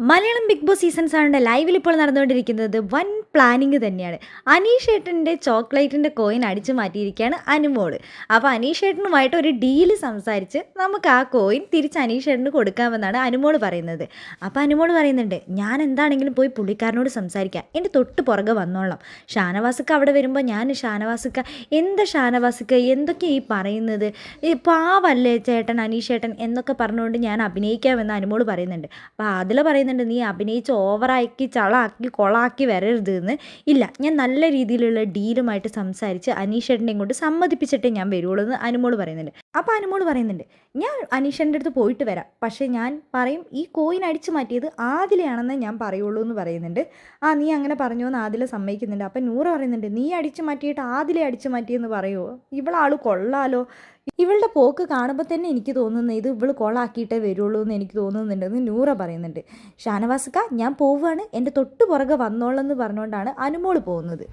Malayalam big Boss season സെവന്റെ ലൈവിൽ ഇപ്പോൾ നടന്നുകൊണ്ടിരിക്കുന്നത് വൻ പ്ലാനിങ് തന്നെയാണ്. അനീഷ് ഏട്ടന്റെ ചോക്ലേറ്റിന്റെ കോയിൻ അടിച്ചു മാറ്റിയിരിക്കുകയാണ് അനുമോൾ. അപ്പോൾ അനീഷ് ഏട്ടനുമായിട്ട് ഒരു ഡീൽ സംസാരിച്ച് നമുക്ക് ആ കോയിൻ തിരിച്ച് അനീഷ് ഏട്ടന് കൊടുക്കാമെന്നാണ് അനുമോൾ പറയുന്നത്. അപ്പോൾ അനുമോൾ പറയുന്നുണ്ട് ഞാൻ എന്താണെങ്കിലും പോയി പുള്ളിക്കാരനോട് സംസാരിക്കാം. എന്റെ തൊട്ട് പുറകെ വന്നോളാം. ഷാനവാസുക്ക അവിടെ വരുമ്പോൾ ഞാൻ ഷാനവാസുക്ക എന്താ ഷാനവാസുക്ക എന്തൊക്കെയാണ് ഈ പറയുന്നത്? പാവല്ലേ ചേട്ടൻ അനീഷ് ഏട്ടൻ എന്നൊക്കെ പറഞ്ഞുകൊണ്ട് ഞാൻ അഭിനയിക്കാമെന്ന് അനുമോൾ പറയുന്നുണ്ട്. അപ്പോൾ അതിൽ പറയുന്നുണ്ട് നീ അഭിനയിച്ച് ഓവറാക്കി ചളാക്കി കൊളാക്കി വരരുത്. എന്ന് ഇല്ല ഞാൻ നല്ല രീതിയിലുള്ള ഡീലുമായിട്ട് സംസാരിച്ച് അനീഷേട്ടനെ ഇങ്ങോട്ട് സമ്മതിപ്പിച്ചിട്ടേ ഞാൻ വരുള്ളൂ എന്ന് അനുമോൾ പറയുന്നുണ്ട്. അപ്പോൾ അനുമോൾ പറയുന്നുണ്ട് ഞാൻ അനീഷന്റെ അടുത്ത് പോയിട്ട് വരാം. പക്ഷേ ഞാൻ പറയും ഈ കോയിൻ അടിച്ചു മാറ്റിയത് ആദിലയാണെന്ന് ഞാൻ പറയുള്ളൂ എന്ന് പറയുന്നുണ്ട്. ആ നീ അങ്ങനെ പറഞ്ഞു എന്ന് ആദില സമ്മതിക്കുന്നുണ്ട്. അപ്പം നൂറ് പറയുന്നുണ്ട് നീ അടിച്ചു മാറ്റിയിട്ട് ആദിലെ അടിച്ചു മാറ്റിയെന്ന് പറയുമോ ഇവളാൾ കൊള്ളാലോ? ഇവളുടെ പോക്ക് കാണുമ്പോൾ തന്നെ എനിക്ക് തോന്നുന്നത് ഇത് ഇവൾ കൊളാക്കിയിട്ടേ വരുള്ളൂ എന്ന് എനിക്ക് തോന്നുന്നുണ്ടെന്ന് നൂറ പറയുന്നുണ്ട്. ഷാനവാസിക്ക ഞാൻ പോവുകയാണ് എന്റെ തൊട്ട് പുറകെ വന്നോളെന്ന് പറഞ്ഞുകൊണ്ടാണ് അനുമോൾ പോകുന്നത്.